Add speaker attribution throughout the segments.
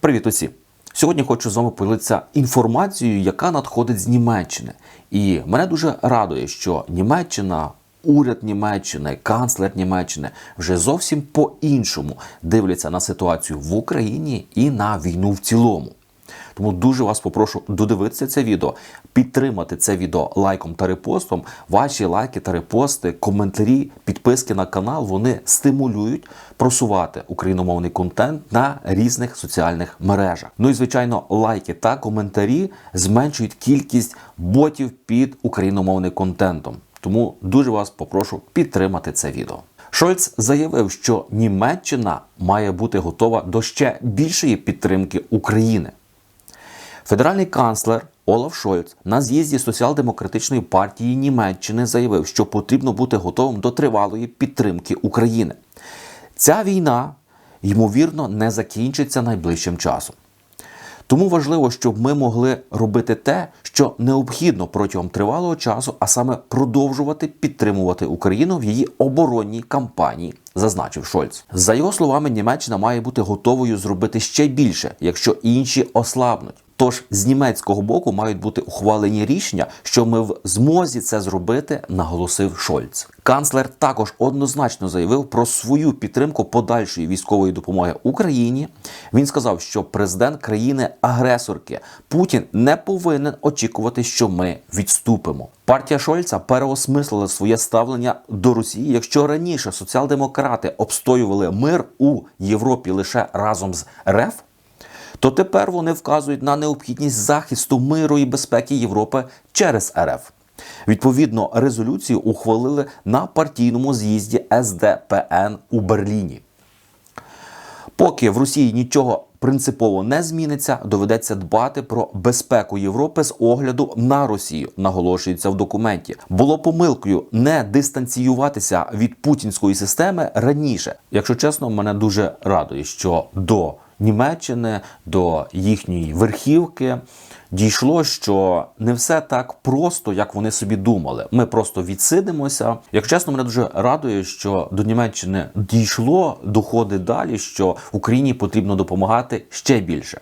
Speaker 1: Привіт усі! Сьогодні хочу з вами поділитися інформацією, яка надходить з Німеччини. І мене дуже радує, що Німеччина, уряд Німеччини, канцлер Німеччини вже зовсім по-іншому дивляться на ситуацію в Україні і на війну в цілому. Тому дуже вас попрошу додивитися це відео, підтримати це відео лайком та репостом. Ваші лайки та репости, коментарі, підписки на канал вони стимулюють просувати україномовний контент на різних соціальних мережах. Ну і звичайно, лайки та коментарі зменшують кількість ботів під україномовним контентом. Тому дуже вас попрошу підтримати це відео. Шольц заявив, що Німеччина має бути готова до ще більшої підтримки України. Федеральний канцлер Олаф Шольц на з'їзді соціал-демократичної партії Німеччини заявив, що потрібно бути готовим до тривалої підтримки України. Ця війна, ймовірно, не закінчиться найближчим часом. Тому важливо, щоб ми могли робити те, що необхідно протягом тривалого часу, а саме продовжувати підтримувати Україну в її оборонній кампанії, зазначив Шольц. За його словами, Німеччина має бути готовою зробити ще більше, якщо інші ослабнуть. Тож з німецького боку мають бути ухвалені рішення, що ми в змозі це зробити, наголосив Шольц. Канцлер також однозначно заявив про свою підтримку подальшої військової допомоги Україні. Він сказав, що президент країни-агресорки Путін не повинен очікувати, що ми відступимо. Партія Шольца переосмислила своє ставлення до Росії. Якщо раніше соціал-демократи обстоювали мир у Європі лише разом з РФ то тепер вони вказують на необхідність захисту миру і безпеки Європи через РФ. Відповідно, резолюцію ухвалили на партійному з'їзді СДПН у Берліні. Поки в Росії нічого принципово не зміниться, доведеться дбати про безпеку Європи з огляду на Росію, наголошується в документі. Було помилкою не дистанціюватися від путінської системи раніше. Якщо чесно, мене дуже радує, що до Німеччини до їхньої верхівки дійшло, що не все так просто, як вони собі думали. Ми просто відсидимося. Як чесно, мене дуже радує, що до Німеччини дійшло, доходить далі, що Україні потрібно допомагати ще більше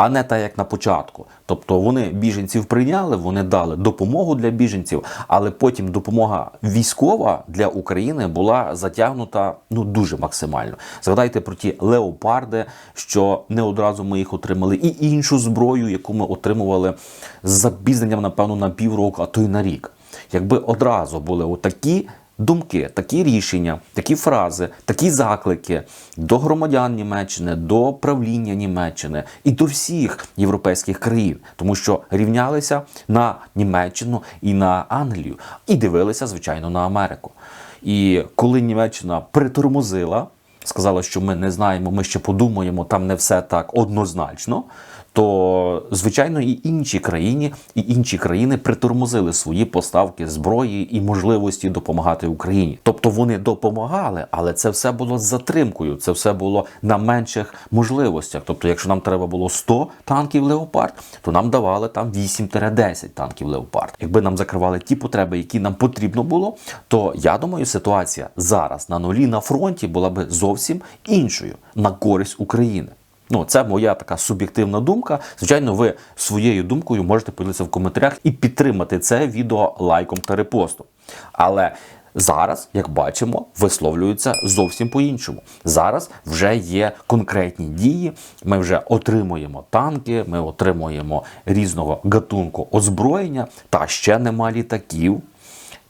Speaker 1: а не так, як на початку. Тобто вони біженців прийняли, вони дали допомогу для біженців, але потім допомога військова для України була затягнута ну дуже максимально. Згадайте про ті леопарди, що не одразу ми їх отримали, і іншу зброю, яку ми отримували з запізненням, напевно, на півроку, а то й на рік. Якби одразу були отакі думки, такі рішення, такі фрази, такі заклики до громадян Німеччини, до правління Німеччини і до всіх європейських країн, тому що рівнялися на Німеччину і на Англію, і дивилися, звичайно, на Америку. І коли Німеччина притормозила, сказала, що ми не знаємо, ми ще подумаємо, там не все так однозначно то звичайно і інші країни, і інші країни притормозили свої поставки зброї і можливості допомагати Україні. Тобто вони допомагали, але це все було з затримкою. Це все було на менших можливостях. Тобто, якщо нам треба було 100 танків леопард, то нам давали там 8-10 танків леопард. Якби нам закривали ті потреби, які нам потрібно було, то я думаю, ситуація зараз на нулі на фронті була би зовсім іншою на користь України. Ну, це моя така суб'єктивна думка. Звичайно, ви своєю думкою можете поділитися в коментарях і підтримати це відео лайком та репостом. Але зараз, як бачимо, висловлюються зовсім по-іншому. Зараз вже є конкретні дії. Ми вже отримуємо танки, ми отримуємо різного гатунку озброєння, та ще нема літаків.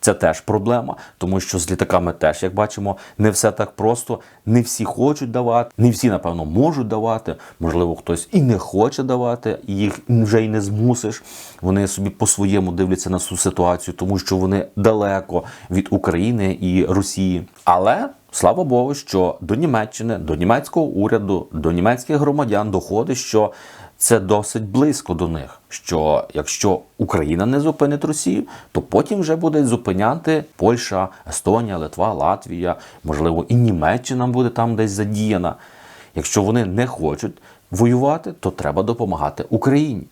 Speaker 1: Це теж проблема, тому що з літаками теж, як бачимо, не все так просто. Не всі хочуть давати, не всі, напевно, можуть давати. Можливо, хтось і не хоче давати, їх вже й не змусиш. Вони собі по-своєму дивляться на цю ситуацію, тому що вони далеко від України і Росії. Але слава Богу, що до Німеччини, до німецького уряду, до німецьких громадян доходить, що це досить близько до них. Що якщо Україна не зупинить Росію, то потім вже буде зупиняти Польща, Естонія, Литва, Латвія, можливо, і Німеччина буде там десь задіяна. Якщо вони не хочуть воювати, то треба допомагати Україні.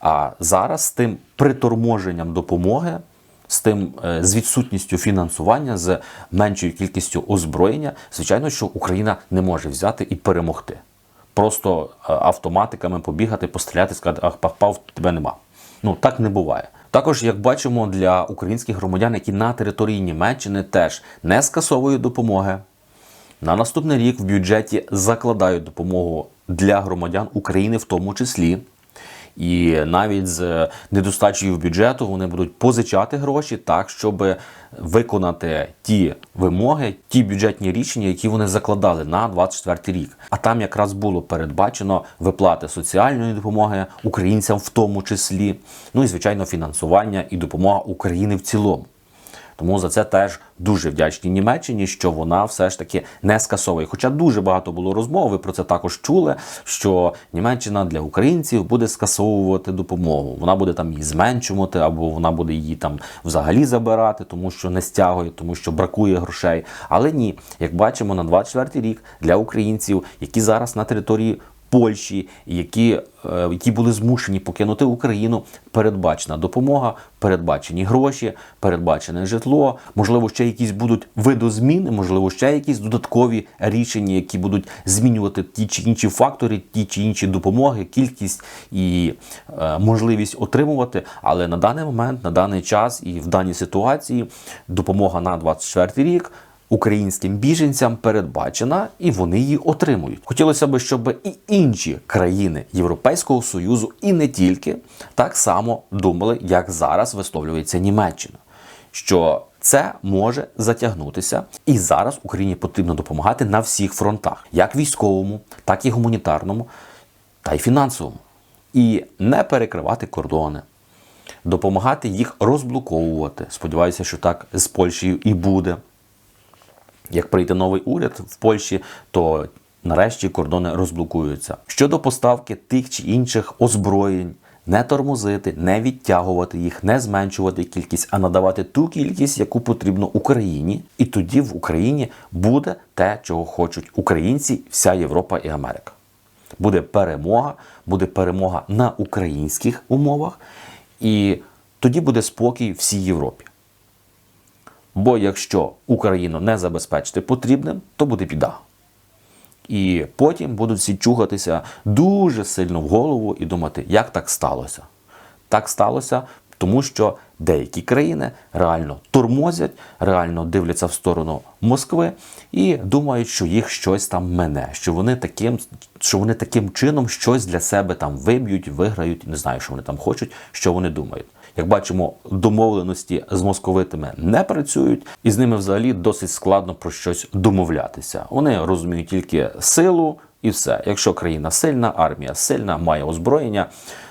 Speaker 1: А зараз з тим приторможенням допомоги, з тим е, з відсутністю фінансування, з меншою кількістю озброєння, звичайно, що Україна не може взяти і перемогти. Просто е, автоматиками побігати, постріляти, сказати, ах, пав, тебе нема. Ну так не буває. Також, як бачимо, для українських громадян, які на території Німеччини теж не скасовують допомоги. На наступний рік в бюджеті закладають допомогу для громадян України, в тому числі. І навіть з недостачею бюджету вони будуть позичати гроші так, щоб виконати ті вимоги, ті бюджетні рішення, які вони закладали на 24 рік. А там якраз було передбачено виплати соціальної допомоги українцям, в тому числі, ну і звичайно, фінансування і допомога України в цілому. Тому за це теж дуже вдячні Німеччині, що вона все ж таки не скасовує. Хоча дуже багато було розмов, ви про це також чули. Що Німеччина для українців буде скасовувати допомогу. Вона буде там її зменшувати, або вона буде її там взагалі забирати, тому що не стягує, тому що бракує грошей. Але ні, як бачимо, на 24 рік для українців, які зараз на території. Польщі, які, е, які були змушені покинути Україну, передбачена допомога, передбачені гроші, передбачене житло. Можливо, ще якісь будуть видозміни, можливо, ще якісь додаткові рішення, які будуть змінювати ті чи інші фактори, ті чи інші допомоги, кількість і е, можливість отримувати. Але на даний момент, на даний час і в даній ситуації допомога на 24 рік українським біженцям передбачена, і вони її отримують. Хотілося б, щоб і інші країни Європейського Союзу, і не тільки так само думали, як зараз висловлюється Німеччина. Що це може затягнутися, і зараз Україні потрібно допомагати на всіх фронтах, як військовому, так і гуманітарному, та й фінансовому, і не перекривати кордони, допомагати їх розблоковувати. Сподіваюся, що так з Польщею і буде як прийде новий уряд в Польщі, то нарешті кордони розблокуються. Щодо поставки тих чи інших озброєнь, не тормозити, не відтягувати їх, не зменшувати кількість, а надавати ту кількість, яку потрібно Україні. І тоді в Україні буде те, чого хочуть українці, вся Європа і Америка. Буде перемога, буде перемога на українських умовах, і тоді буде спокій всій Європі. Бо якщо Україну не забезпечити потрібним, то буде біда. І потім будуть всі чухатися дуже сильно в голову і думати, як так сталося. Так сталося, тому що деякі країни реально тормозять, реально дивляться в сторону Москви і думають, що їх щось там мене, що вони таким, що вони таким чином щось для себе там виб'ють, виграють, не знаю, що вони там хочуть, що вони думають. Як бачимо, домовленості з московитами не працюють, і з ними взагалі досить складно про щось домовлятися. Вони розуміють тільки силу і все. Якщо країна сильна, армія сильна, має озброєння,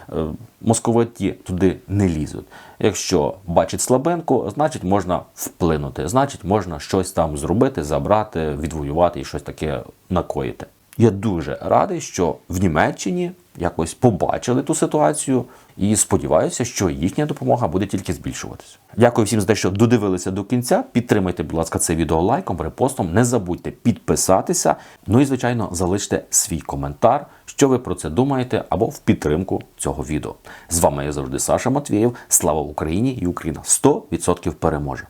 Speaker 1: е, московиті туди не лізуть. Якщо бачить слабенку, значить можна вплинути, значить можна щось там зробити, забрати, відвоювати і щось таке накоїти. Я дуже радий, що в Німеччині якось побачили ту ситуацію і сподіваюся, що їхня допомога буде тільки збільшуватися. Дякую всім за те, що додивилися до кінця. Підтримайте, будь ласка, це відео лайком, репостом. Не забудьте підписатися. Ну і звичайно, залиште свій коментар, що ви про це думаєте, або в підтримку цього відео. З вами я завжди Саша Матвєєв. Слава Україні і Україна 100% переможе.